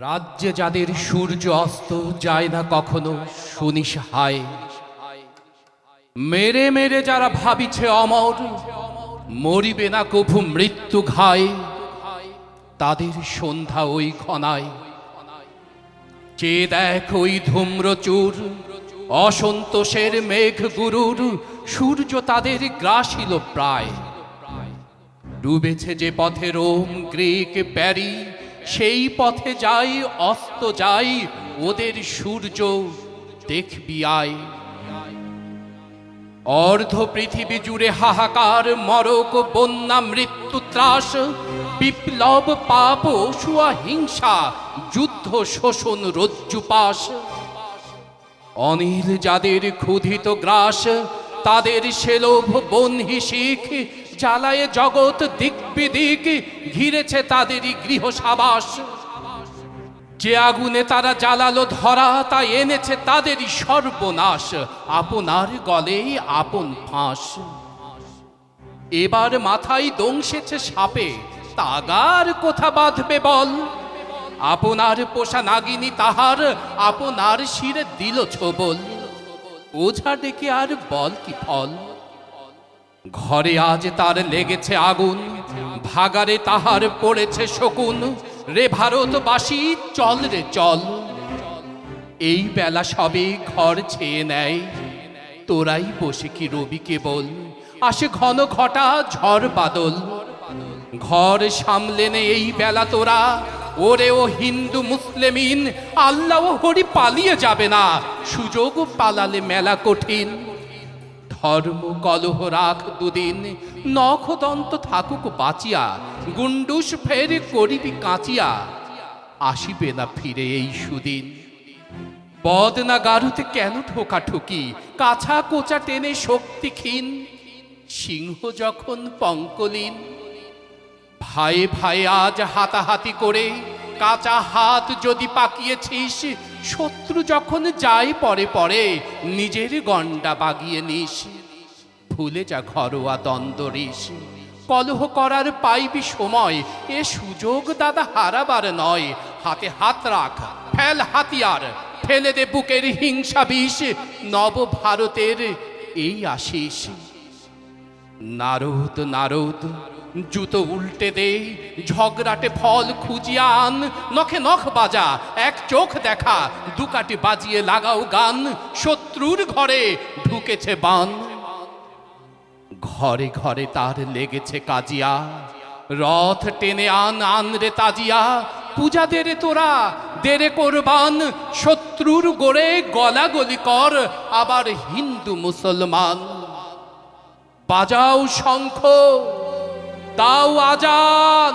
রাজ্যে যাদের সূর্য অস্ত যায় না কখনো, শুনিস হায়। মেরে মেরে যারা ভাবিছে অমর, মরিবে না কভু মৃত্যু ঘায় তাদের সন্ধ্যা ওই ঘনায়। চেয়ে দেখ ওই ধূম্রচূর, অসন্তোষের মেঘ গুরুর, সূর্য তাদের গ্রাসিল প্রায়। ডুবেছে যে পথে রোম, গ্রিক প্যারি সেই পথে যাই, অস্ত যাই, ওদের সূর্য দেখবি অর্ধ পৃথিবী জুড়ে হাহাকার, মরক, বন্যা, মৃত্যু, ত্রাস, বিপ্লব, পাপ, অসুয়া, হিংসা, যুদ্ধ, শোষণ রজ্জুপাস অনিল যাদের ক্ষুধিত গ্রাস তাদের সেলোভ বনহি শিখ জ্বালায় জগৎ দিক বিদিক ঘিরেছে তাদেরই গৃহসাবাস। যে আগুনে তারা জ্বালালো ধরা, তা এনেছে তাদেরই সর্বনাশ, আপনার গলেই আপন ফাঁস। এবার মাথায় দংশেছে সাপে, তাগার কোথা বাঁধবে বল? আপনার পোষা নাগিনী তাহার, আপনার শিরে দিল ছোবল। ওঝা ডেকে আর বল কি ফল? ঘরে আজ তার লেগেছে আগুন, ভাগারে তাহার পড়েছে শকুন। রে ভারতবাসী, চল রে চল। এই বেলা সবে ঘর ছেয়ে নেয়, তোরাই বসে কি রবি কেবল? আসে ঘন ঘটা ঝড় বাদল। ঘর সামলে নে এই বেলা তোরা ওরে ও হিন্দু মুসলিমিন আল্লাহ ও হরি পালিয়ে যাবে না। সুযোগ পালালে মেলা কঠিন। ধর্ম কলহ রাখ দুদিন নখ দন্ত থাকুক বাঁচিয়া। গুন্ডুস ফের করিবি কাঁচিয়া। আসিবে না ফিরে এই সুদিন। বদনা গারুতে কেন ঠোকাঠুকি কাছা কোচা টেনে শক্তি ক্ষীণ। সিংহ যখন পঙ্কলিন ভাই ভাই আজ হাতাহাতি করে কাঁচা হাত যদি পাকিয়েছিস, শত্রু যখন যাই পরে পরে নিজের গন্ডা বাগিয়ে নিস। ভুলে যা ঘরোয়া দ্বন্দ্বরিস কলহ করার পাইবি সময়, এ সুযোগ দাদা হারাবার নয়। হাতে হাত রাখ, ফেল হাতিয়ার, ফেলে দে বুকের হিংসা বিষ নব ভারতের এই আশিস। নারদ নারদ, জুতো উল্টে দে ঝগড়াটে ফল খুঁজিয়ান নখে নখ বাজা, এক চোখ দেখা, দুকাটি বাজিয়ে লাগাও গান, শত্রুর ঘরে ঢুকেছে বান। ঘরে ঘরে তার লেগেছে কাজিয়া, রথ টেনে আন আন রে তাজিয়া, পূজা দেরে তোরা দেরে কোরবান, শত্রুর গোড়ে গলাগলি কর, আবার হিন্দু মুসলমান। বাজাও শঙ্খ দাও আজান।